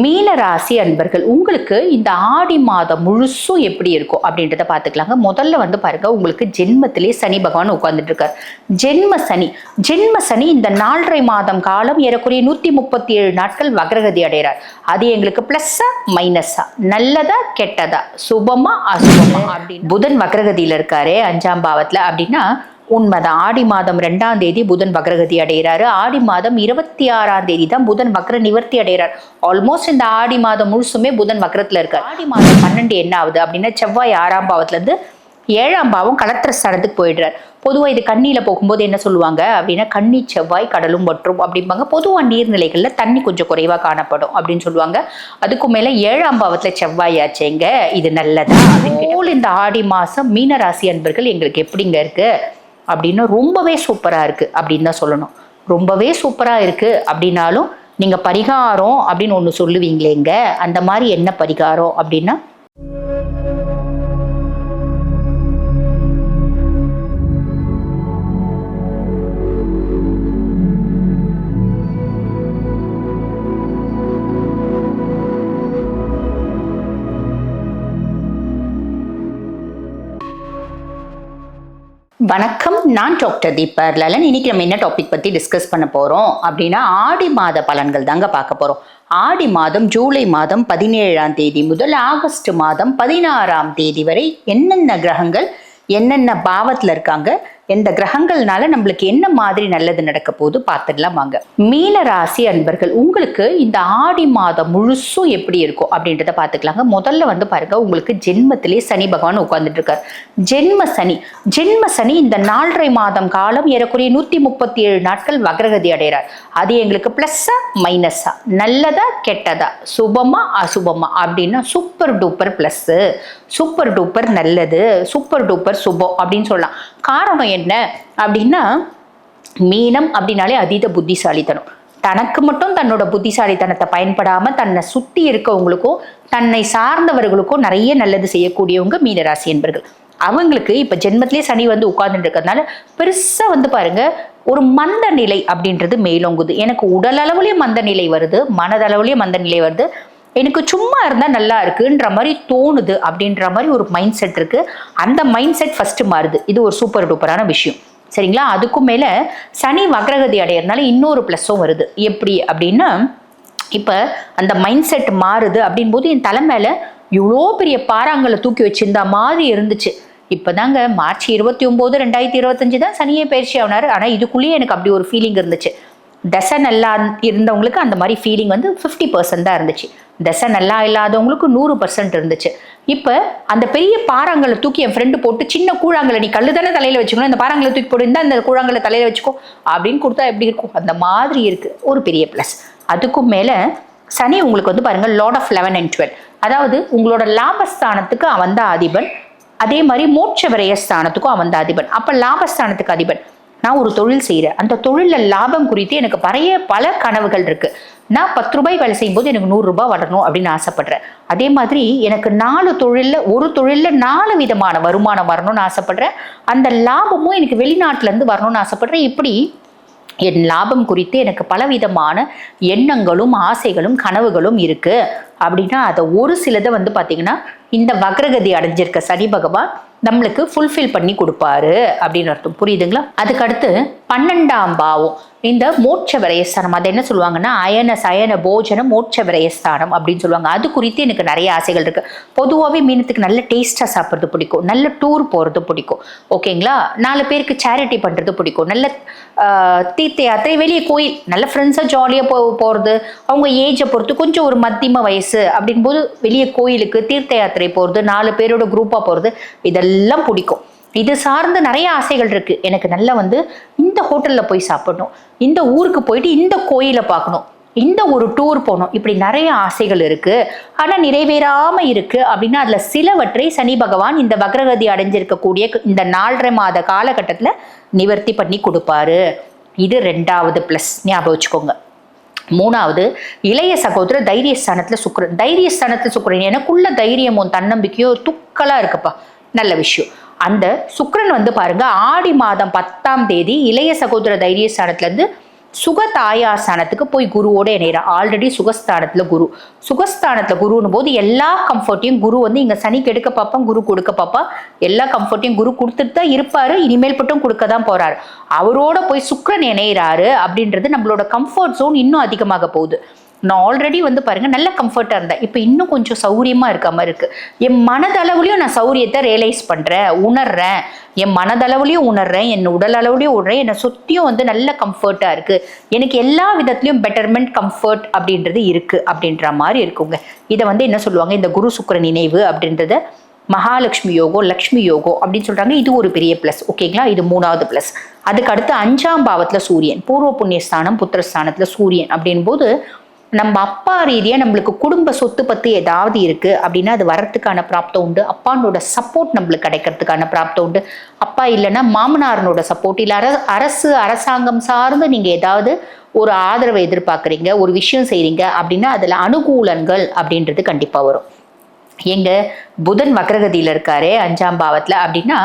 மீனராசி அன்பர்கள் உங்களுக்கு இந்த ஆடி மாதம் முழுசும் எப்படி இருக்கும் அப்படின்றத பார்த்துக்கலாங்க. முதல்ல வந்து பாருங்க உங்களுக்கு ஜென்மத்திலே சனி பகவான் உட்கார்ந்துட்டு இருக்கார் ஜென்ம சனி ஜென்ம சனி இந்த நாலரை மாதம் காலம் ஏறக்குறைய நூத்தி முப்பத்தி ஏழு நாட்கள் வக்ரகதி அடைகிறார். அது எங்களுக்கு பிளஸ்ஸா மைனஸா நல்லதா கெட்டதா? சுபமா அசுபமா? அப்படின்னு. புதன் வக்ரகதியில இருக்காரு அஞ்சாம் பாவத்துல. அப்படின்னா உண்மைதான். ஆடி மாதம் ரெண்டாம் தேதி புதன் வக்ரகதி அடைகிறாரு. ஆடி மாதம் இருபத்தி ஆறாம் தேதி தான் புதன் வக்ர நிவர்த்தி அடைகிறார். ஆல்மோஸ்ட் இந்த ஆடி மாதம் முழுசுமே புதன் வக்ரத்துல இருக்கார். ஆடி மாதம் பன்னெண்டு என்ன ஆகுது அப்படின்னா செவ்வாய் ஆறாம் பாவத்துல இருந்து ஏழாம் பாவம் கலத்திர ஸ்தானத்துக்கு போயிடுறார். பொதுவாக இது கண்ணியில் போகும்போது என்ன சொல்லுவாங்க அப்படின்னா கன்னி செவ்வாய் கடலும் வற்றும் அப்படிம்பாங்க. பொதுவாக நீர்நிலைகளில் தண்ணி கொஞ்சம் குறைவாக காணப்படும் அப்படின்னு சொல்லுவாங்க. அதுக்கு மேலே ஏழாம் பாவத்தில் செவ்வாய் ஆச்சேங்க. இது நல்லதா போல் இந்த ஆடி மாதம் மீனராசி அன்பர்கள் எங்களுக்கு எப்படிங்க இருக்கு? அப்படின்னு ரொம்பவே சூப்பராக இருக்குது அப்படின்னு தான் சொல்லணும். ரொம்பவே சூப்பராக இருக்குது அப்படின்னாலும் நீங்கள் பரிகாரம் அப்படின்னு ஒன்று சொல்லுவீங்களேங்க. அந்த மாதிரி என்ன பரிகாரம் அப்படின்னா வணக்கம். நான் டாக்டர் தீபர் லலன். இன்னைக்கு நம்ம என்ன டாபிக் பத்தி டிஸ்கஸ் பண்ண போறோம் அப்படின்னா ஆடி மாத பலன்கள் தாங்க பார்க்க போறோம். ஆடி மாதம் ஜூலை மாதம் பதினேழாம் தேதி முதல் ஆகஸ்ட் மாதம் பதினாறாம் தேதி வரை என்னென்ன கிரகங்கள் என்னென்ன பாவத்தில் இருக்காங்க எந்த கிரகங்கள்னால நம்மளுக்கு என்ன மாதிரி நல்லது நடக்க போது பார்த்துடலாம் வாங்க. மீன ராசி அன்பர்கள் உங்களுக்கு இந்த ஆடி மாதம் முழுசும் எப்படி இருக்கும் அப்படின்றத பார்த்துக்கலாங்க. முதல்ல வந்து பாருங்க உங்களுக்கு ஜென்மத்திலே சனி பகவான் உட்கார்ந்துட்டு இருக்கார் ஜென்ம சனி ஜென்ம சனி இந்த நாலரை மாதம் காலம் ஏறக்குறைய நூத்தி முப்பத்தி ஏழு நாட்கள் வக்ரகதி அடைகிறார். அது எங்களுக்கு பிளஸ்ஸா மைனஸா நல்லதா கெட்டதா? சுபமா அசுபமா? அப்படின்னா super duper plus super duper நல்லது சூப்பர் டூப்பர் சுபம் அப்படின்னு சொல்லலாம். காரணம் என்ன அப்படின்னா மீனம் அப்படின்னாலே அதீத புத்திசாலித்தனம். தனக்கு மட்டும் தன்னோட புத்திசாலித்தனத்தை பயன்படாம தன்னை சுத்தி இருக்கவங்களுக்கும் தன்னை சார்ந்தவர்களுக்கும் நிறைய நல்லது செய்யக்கூடியவங்க மீனராசி என்பர்கள். அவங்களுக்கு இப்ப ஜென்மத்திலே சனி வந்து உட்கார்ந்துட்டு இருக்கிறதுனால பெருசா வந்து பாருங்க ஒரு மந்த நிலை அப்படின்றது மேலோங்குது. எனக்கு உடல் அளவுலயும் மந்த நிலை வருது மனதளவுலயும் மந்த நிலை வருது. எனக்கு சும்மா இருந்தால் நல்லா இருக்குன்ற மாதிரி தோணுது அப்படின்ற மாதிரி ஒரு மைண்ட் செட் இருக்கு. அந்த மைண்ட் செட் ஃபஸ்ட்டு மாறுது. இது ஒரு சூப்பர் டூப்பரான விஷயம். சரிங்களா? அதுக்கும் மேலே சனி வக்ரகதி அடையிறதுனால இன்னொரு ப்ளஸ்ஸும் வருது. எப்படி அப்படின்னா இப்போ அந்த மைண்ட் செட் மாறுது அப்படின் போது என் தலை மேலே இவ்வளோ பெரிய பாறாங்களை தூக்கி வச்சிருந்த மாதிரி இருந்துச்சு. இப்போதாங்க மார்ச் இருபத்தி ஒம்பது ரெண்டாயிரத்தி இருபத்தஞ்சு தான் சனியே பயிற்சி ஆனார். ஆனால் இதுக்குள்ளேயே எனக்கு அப்படி ஒரு ஃபீலிங் இருந்துச்சு. தசை நல்லா இருந்தவங்களுக்கு அந்த மாதிரி ஃபீலிங் வந்து ஃபிஃப்டி பர்சன்ட் தான் இருந்துச்சு. தசை நல்லா இல்லாதவங்களுக்கு நூறு பர்சன்ட் இருந்துச்சு. இப்போ அந்த பெரிய பாறாங்களை தூக்கி என் ஃப்ரெண்டு போட்டு சின்ன கூழாங்கலை நீ கல்லு தானே தலையில் வச்சுக்கணும்? இந்த பாறாங்களை தூக்கி போட்டு இந்த அந்த கூழாங்கலை தலையில் வச்சுக்கோ அப்படின்னு கொடுத்தா எப்படி இருக்கும்? அந்த மாதிரி இருக்குது ஒரு பெரிய ப்ளஸ் அதுக்கும் மேலே சனி உங்களுக்கு வந்து பாருங்கள் lord of eleven and twelve அதாவது உங்களோட லாபஸ்தானத்துக்கு அவன் தான் அதிபன். அதே மாதிரி மோட்ச விரயஸ்தானத்துக்கும் அவன் தான் அதிபன். அப்போ லாபஸ்தானத்துக்கு அதிபன். நான் ஒரு தொழில் செய்கிறேன் அந்த தொழிலில் லாபம் குறித்து எனக்கு பழைய பல கனவுகள் இருக்குது நான் பத்து ரூபாய் வேலை செய்யும்போது எனக்கு நூறு ரூபாய் வரணும் அப்படின்னு ஆசைப்படுறேன். அதே மாதிரி எனக்கு நாலு தொழிலில் ஒரு தொழிலில் நாலு விதமான வருமானம் வரணும்னு ஆசைப்படுறேன். அந்த லாபமும் எனக்கு வெளிநாட்டுல இருந்து வரணும்னு ஆசைப்படுறேன். இப்படி என் லாபம் குறித்து எனக்கு பலவிதமான எண்ணங்களும் ஆசைகளும் கனவுகளும் இருக்கு. அப்படின்னா அதை ஒரு சிலதை வந்து பார்த்தீங்கன்னா இந்த வக்ரகதி அடைஞ்சிருக்க சனி பகவான் நம்மளுக்கு ஃபுல்ஃபில் பண்ணி கொடுப்பாரு அப்படின்னு அர்த்தம். புரியுதுங்களா? அதுக்கடுத்து பன்னெண்டாம் பாவம். இந்த மோட்ச விரயஸ்தானம் அது என்ன சொல்லுவாங்கன்னா அயன சயன போஜனம் மோட்ச விரயஸ்தானம் அப்படின்னு சொல்லுவாங்க. அது குறித்து எனக்கு நிறைய ஆசைகள் இருக்கு. பொதுவாகவே மீனத்துக்கு நல்ல டேஸ்ட்டாக சாப்பிட்றது பிடிக்கும். நல்ல டூர் போகிறது பிடிக்கும். ஓகேங்களா நாலு பேருக்கு சேரிட்டி பண்ணுறது பிடிக்கும். நல்ல தீர்த்த யாத்திரை வெளியே கோயில். நல்ல ஃப்ரெண்ட்ஸாக ஜாலியாக போ போகிறது அவங்க ஏஜை பொறுத்து கொஞ்சம் ஒரு மத்தியம வயசு அப்படின் போது வெளியே கோயிலுக்கு தீர்த்த யாத்திரை போகிறது நாலு பேரோட குரூப்பாக போகிறது இதெல்லாம் பிடிக்கும். இது சார்ந்து நிறைய ஆசைகள் இருக்கு. எனக்கு நல்லா வந்து இந்த ஹோட்டலில் போய் சாப்பிடணும். இந்த ஊருக்கு போயிட்டு இந்த கோயிலை பார்க்கணும். இந்த ஒரு டூர் போகணும். இப்படி நிறைய ஆசைகள் இருக்கு. ஆனால் நிறைவேறாம இருக்கு அப்படின்னா அதுல சிலவற்றை சனி பகவான் இந்த வக்ரகதி அடைஞ்சிருக்கக்கூடிய இந்த நாலரை மாத காலகட்டத்தில் நிவர்த்தி பண்ணி கொடுப்பாரு. இது ரெண்டாவது ப்ளஸ் ஞாபகம் வச்சுக்கோங்க. மூணாவது இளைய சகோதரர் தைரியஸ்தானத்துல சுக்கிரன் தைரியஸ்தானத்துல சுக்கரன். எனக்குள்ள தைரியமும் தன்னம்பிக்கையும் துக்கலாக இருக்குப்பா. நல்ல விஷயம். அந்த சுக்கரன் வந்து பாருங்க ஆடி மாதம் பத்தாம் தேதி இளைய சகோதர தைரியஸ்தானத்துல இருந்து சுக தாயாஸ்தானத்துக்கு போய் குருவோட இணைகிறார் ஆல்ரெடி சுகஸ்தானத்துல குரு. சுகஸ்தானத்துல குருன்னு போது எல்லா கம்ஃபர்ட்டையும் குரு வந்து இங்க சனி கெடுக்க பார்ப்பான் குரு கொடுக்க பார்ப்பான் எல்லா கம்ஃபர்ட்டையும் குரு கொடுத்துட்டு தான் இருப்பாரு. இனிமேல் மட்டும் கொடுக்க தான் போறாரு. அவரோட போய் சுக்கரன் இணைகிறாரு அப்படின்றது நம்மளோட கம்ஃபர்ட் ஜோன் இன்னும் அதிகமாக போகுது. நான் ஆல்ரெடி வந்து பாருங்க நல்ல கம்ஃபர்ட்டாக இருந்தேன். இப்போ இன்னும் கொஞ்சம் சௌரியமா இருக்க மாதிரி இருக்கு. என் மனதளவுலையும் நான் சௌரியத்தை ரியலைஸ் பண்றேன் உணர்றேன். என் மனதளவுலையும் உணர்றேன் என் உடல் அளவுலையும் உணர்றேன். என்னை சுற்றியும் வந்து நல்ல கம்ஃபர்ட்டாக இருக்கு. எனக்கு எல்லா விதத்துலையும் பெட்டர்மெண்ட் கம்ஃபர்ட் அப்படின்றது இருக்கு அப்படின்ற மாதிரி இருக்குங்க. இதை வந்து என்ன சொல்லுவாங்க? இந்த குரு சுக்கர நினைவு அப்படின்றத மகாலட்சுமி யோகோ லக்ஷ்மி யோகோ அப்படின்னு சொல்றாங்க. இது ஒரு பெரிய ப்ளஸ் ஓகேங்களா இது மூணாவது ப்ளஸ் அதுக்கு அடுத்து அஞ்சாம் பாவத்துல சூரியன் பூர்வ புண்ணியஸ்தானம் புத்திரஸ்தானத்துல சூரியன் அப்படின் போது நம்ம அப்பா ரீதியா நம்மளுக்கு குடும்ப சொத்து பத்தி ஏதாவது இருக்கு அப்படின்னா அது வரத்துக்கான பிராப்தம் உண்டு. அப்பானோட சப்போர்ட் நம்மளுக்கு கிடைக்கிறதுக்கான பிராப்தம் உண்டு. அப்பா இல்லைன்னா மாமனாரனோட சப்போர்ட் இல்லை அர அரசு அரசாங்கம் சார்ந்து நீங்க ஏதாவது ஒரு ஆதரவை எதிர்பார்க்குறீங்க ஒரு விஷயம் செய்கிறீங்க அப்படின்னா அதில் அனுகூலங்கள் அப்படின்றது கண்டிப்பாக வரும். எங்க புதன் வக்ரகதியில் இருக்காரே அஞ்சாம் பாவத்தில் அப்படின்னா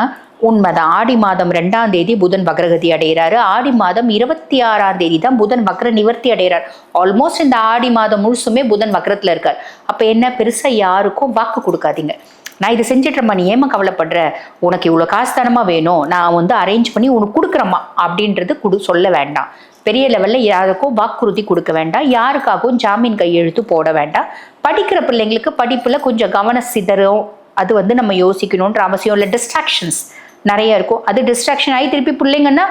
உண்மைதான் ஆடி மாதம் ரெண்டாம் தேதி புதன் வக்ரகதி அடைகிறாரு. ஆடி மாதம் இருபத்தி ஆறாம் தேதி தான் புதன் வக்ர நிவர்த்தி அடைகிறார். ஆல்மோஸ்ட் இந்த ஆடி மாதம் முழுசுமே புதன் வக்ரத்துல இருக்கார். அப்ப என்ன பெருசா யாருக்கும் வாக்கு கொடுக்காதீங்க. நான் இதை செஞ்சிட்றேம்மா நீ ஏமா கவலைப்படுற? உனக்கு இவ்வளோ காசு தானமா வேணும். நான் வந்து அரேஞ்ச் பண்ணி உனக்கு கொடுக்குறேம்மா அப்படின்றது கொடு சொல்ல வேண்டாம். பெரிய லெவலில் யாருக்கும் வாக்குறுதி கொடுக்க வேண்டாம். யாருக்காகவும் ஜாமீன் கையெழுத்து போட வேண்டாம். படிக்கிற பிள்ளைங்களுக்கு படிப்பில் கொஞ்சம் கவன சிதறும். அது வந்து நம்ம யோசிக்கணுன்ற அவசியம் இல்லை. டிஸ்ட்ராக்ஷன்ஸ் நிறைய இருக்கும். அது டிஸ்ட்ராக்ஷன் ஆகி திருப்பி பிள்ளைங்கன்னா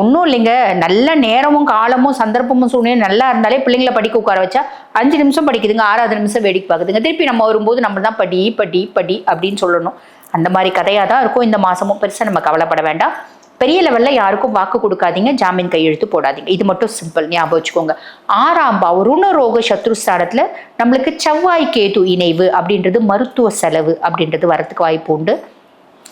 ஒன்றும் இல்லைங்க. நல்ல நேரமும் காலமும் சந்தர்ப்பமும் சூழ்நிலை நல்லா இருந்தாலே பிள்ளைங்கள படிக்க உட்கார வச்சா அஞ்சு நிமிஷம் படிக்குதுங்க ஆறாவது நிமிஷம் வேடிக்கை பார்க்குதுங்க. திருப்பி நம்ம வரும்போது நம்ம தான் படி படி படி அப்படின்னு சொல்லணும். அந்த மாதிரி கதையாக தான் இருக்கும். இந்த மாதமும் பெருசாக நம்ம கவலைப்பட வேண்டாம். பெரிய லெவலில் யாருக்கும் வாக்கு கொடுக்காதீங்க. ஜாமீன் கையெழுத்து போடாதீங்க. இது மட்டும் சிம்பிள் ஞாபகம் வச்சுக்கோங்க. ஆறாம் பாவம் ருணரோக சத்ருஸ்தானத்தில் நம்மளுக்கு செவ்வாய் கேது இணைவு அப்படின்றது மருத்துவ செலவு அப்படின்றது வரத்துக்கு வாய்ப்பு உண்டு.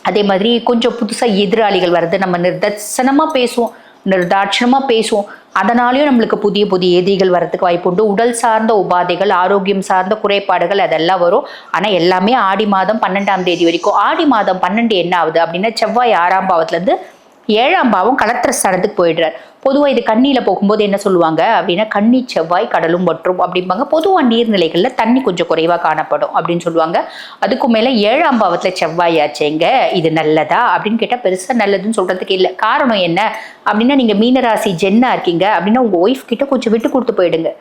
அதே மாதிரி கொஞ்சம் புதுசாக எதிராளிகள் வர்றது நம்ம நிர்தர்சனமாக பேசுவோம் நிர்தாட்சணமாக பேசுவோம். அதனாலேயும் நம்மளுக்கு புதிய புதிய எதிரிகள் வரதுக்கு வாய்ப்பு உண்டு. உடல் சார்ந்த உபாதைகள் ஆரோக்கியம் சார்ந்த குறைபாடுகள் அதெல்லாம் வரும். ஆனால் எல்லாமே ஆடி மாதம் பன்னெண்டாம் தேதி வரைக்கும். ஆடி மாதம் பன்னெண்டு என்ன ஆகுது அப்படின்னா செவ்வாய் ஆறாம் பாவத்துலேருந்து ஏழாம் பாவம் கலத்திர ஸ்தானத்துக்கு போயிடுறார். பொதுவாக இது கண்ணியில் போகும்போது என்ன சொல்லுவாங்க? அப்படின்னா கண்ணி செவ்வாய் கடலும் வற்றும் அப்படிம்பாங்க. பொதுவாக நீர்நிலைகளில் தண்ணி கொஞ்சம் குறைவாக காணப்படும் அப்படின்னு சொல்லுவாங்க. அதுக்கு மேலே ஏழாம் பாவத்தில் செவ்வாய் ஆச்சேங்க இது நல்லதா? அப்படின்னு கேட்டால் பெருசாக நல்லதுன்னு சொல்கிறதுக்கு இல்லை. காரணம் என்ன? அப்படின்னா நீங்கள் மீனராசி ஜென்னா இருக்கீங்க. அப்படின்னா உங்கள் ஒய்ஃப் கிட்ட கொஞ்சம் விட்டு கொடுத்து போயிடுங்க.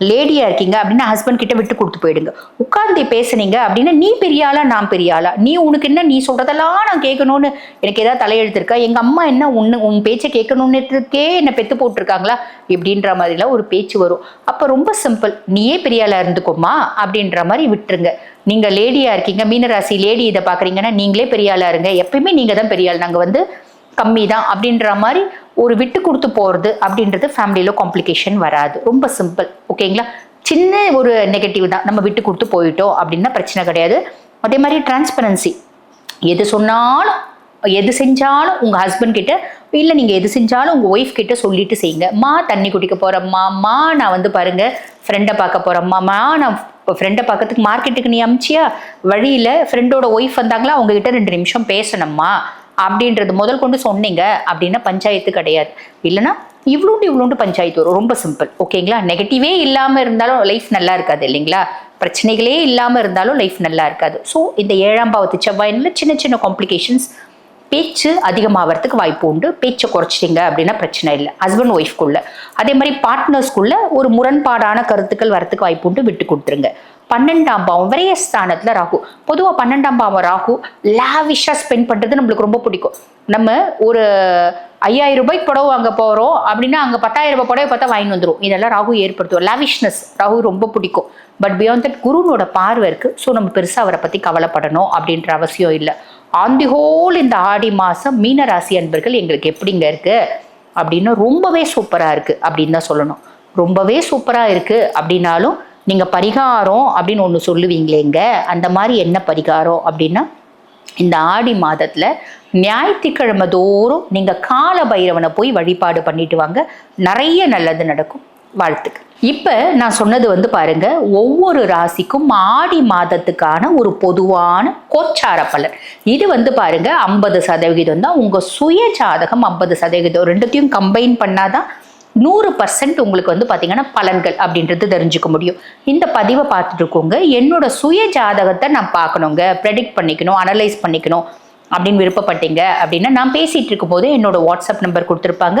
லேடியா இருக்கீங்க அப்படின்னு ஹஸ்பண்ட் கிட்ட விட்டு கொடுத்து போயிடுங்க. உட்கார்ந்து பேசுனீங்க அப்படின்னா நீ பெரிய ஆளா நான் பெரிய ஆளா? நீ உனக்கு என்ன நீ சொல்றதெல்லாம் நான் கேட்கணும்னு எனக்கு ஏதாவது தலையெழுத்திருக்கா? எங்க அம்மா என்ன உன்னு உன் பேச்சை கேட்கணும்னுக்கே என்ன பெத்து போட்டிருக்காங்களா? இப்படின்ற மாதிரிலாம் ஒரு பேச்சு வரும். அப்ப ரொம்ப சிம்பிள் நீயே பெரிய ஆளா இருந்துக்கோமா அப்படின்ற மாதிரி விட்டுருங்க. நீங்க லேடியா இருக்கீங்க மீனராசி லேடி இதை பாக்குறீங்கன்னா நீங்களே பெரிய ஆளா இருங்க. எப்பயுமே நீங்க தான் பெரிய ஆள். நாங்க வந்து கம்மி தான் அப்படின்ற மாதிரி ஒரு விட்டு கொடுத்து போகிறது அப்படின்றது ஃபேமிலியில் காம்ப்ளிகேஷன் வராது. ரொம்ப சிம்பிள். ஓகேங்களா? சின்ன ஒரு நெகட்டிவ் தான். நம்ம விட்டு கொடுத்து போயிட்டோம் அப்படின்னா பிரச்சனை கிடையாது. அதே மாதிரி டிரான்ஸ்பரன்சி. எது சொன்னாலும் எது செஞ்சாலும் உங்கள் ஹஸ்பண்ட் கிட்ட இல்லை நீங்கள் எது செஞ்சாலும் உங்கள் ஒய்ஃப் கிட்ட சொல்லிட்டு செய்யுங்க. மா தண்ணி குடிக்க போகிறம்மா மா நான் வந்து பாருங்க ஃப்ரெண்டை பார்க்க போகிறம்மா மா நான் ஃப்ரெண்டை பார்க்கறதுக்கு மார்க்கெட்டுக்கு நீ அமிச்சியா? வழியில் ஃப்ரெண்டோட ஒய்ஃப் வந்தாங்களா? அவங்ககிட்ட ரெண்டு நிமிஷம் பேசணும்மா. அப்படின்றது முதல் கொண்டு சொன்னீங்க அப்படின்னா பஞ்சாயத்து கிடையாது. இல்லைன்னா இவ்வளோண்டு இவ்வளோண்டு பஞ்சாயத்து வரும். ரொம்ப சிம்பிள் ஓகேங்களா நெகட்டிவே இல்லாமல் இருந்தாலும் லைஃப் நல்லா இருக்காது இல்லைங்களா? பிரச்சனைகளே இல்லாமல் இருந்தாலும் லைஃப் நல்லா இருக்காது. ஸோ இந்த ஏழாம் பாவத்து செவ்வாயினில் சின்ன சின்ன காம்ப்ளிகேஷன்ஸ் பேச்சு அதிகமாகிறதுக்கு வாய்ப்பு உண்டு. பேச்சை குறைச்சிட்டிங்க அப்படின்னா பிரச்சனை இல்லை. ஹஸ்பண்ட் ஒய்ஃப்குள்ள அதே மாதிரி பார்ட்னர்ஸ்குள்ள ஒரு முரண்பாடான கருத்துக்கள் வரத்துக்கு வாய்ப்பு உண்டு. விட்டு கொடுத்துருங்க. பன்னெண்டாம் பாவம் விரயஸ்தானத்துல ராகு. பொதுவாக பன்னெண்டாம் பாவம் ராகு லாவிஷாக ஸ்பெண்ட் பண்ணுறது நம்மளுக்கு ரொம்ப பிடிக்கும். நம்ம ஒரு ஐயாயிரம் ரூபாய்க்கு புடவை வாங்க போகிறோம் அப்படின்னா அங்கே பத்தாயிரம் ரூபாய் புடவை பார்த்தா வாங்கி வந்துடும் இதெல்லாம் ராகு ஏற்படுத்துவோம் லாவிஷ்னஸ் ராகு ரொம்ப பிடிக்கும். பட் பியாண்ட் தட் குருனோட பார்வை இருக்குது ஸோ நம்ம பெருசாக அவரை பற்றி கவலைப்படணும் அப்படின்ற அவசியம் இல்லை. ஆன் தி ஹோல் இந்த ஆடி மாதம் மீனராசி அன்பர்கள் எங்களுக்கு எப்படிங்க இருக்கு? அப்படின்னு ரொம்பவே சூப்பராக இருக்கு அப்படின்னு தான் சொல்லணும். ரொம்பவே சூப்பராக இருக்கு அப்படின்னாலும் நீங்கள் பரிகாரம் அப்படின்னு ஒன்று சொல்லுவீங்களேங்க. அந்த மாதிரி என்ன பரிகாரம் அப்படின்னா இந்த ஆடி மாதத்தில் ஞாயிற்றுக்கிழமை தோறும் நீங்கள் கால பைரவனை போய் வழிபாடு பண்ணிட்டு வாங்க. நிறைய நல்லது நடக்கும். வாழ்த்துக்கு இப்போ நான் சொன்னது வந்து பாருங்க ஒவ்வொரு ராசிக்கும் ஆடி மாதத்துக்கான ஒரு பொதுவான கோச்சார பலன். இது வந்து பாருங்க ஐம்பது சதவிகிதம் தான். உங்கள் சுய ஜாதகம் ஐம்பது சதவிகிதம். ரெண்டுத்தையும் கம்பைன் பண்ணாதான் நூறு பர்சன்ட் உங்களுக்கு வந்து பார்த்தீங்கன்னா பலன்கள் அப்படின்றது தெரிஞ்சுக்க முடியும். இந்த பதிவை பார்த்துட்டு இருக்கோங்க. என்னோட சுய ஜாதகத்தை நான் பார்க்கணுங்க. ப்ரெடிக்ட் பண்ணிக்கணும் அனலைஸ் பண்ணிக்கணும் அப்படின்னு விருப்பப்பட்டீங்க அப்படின்னா நான் பேசிகிட்டு இருக்கும்போது என்னோட வாட்ஸ்அப் நம்பர் கொடுத்துருப்பாங்க.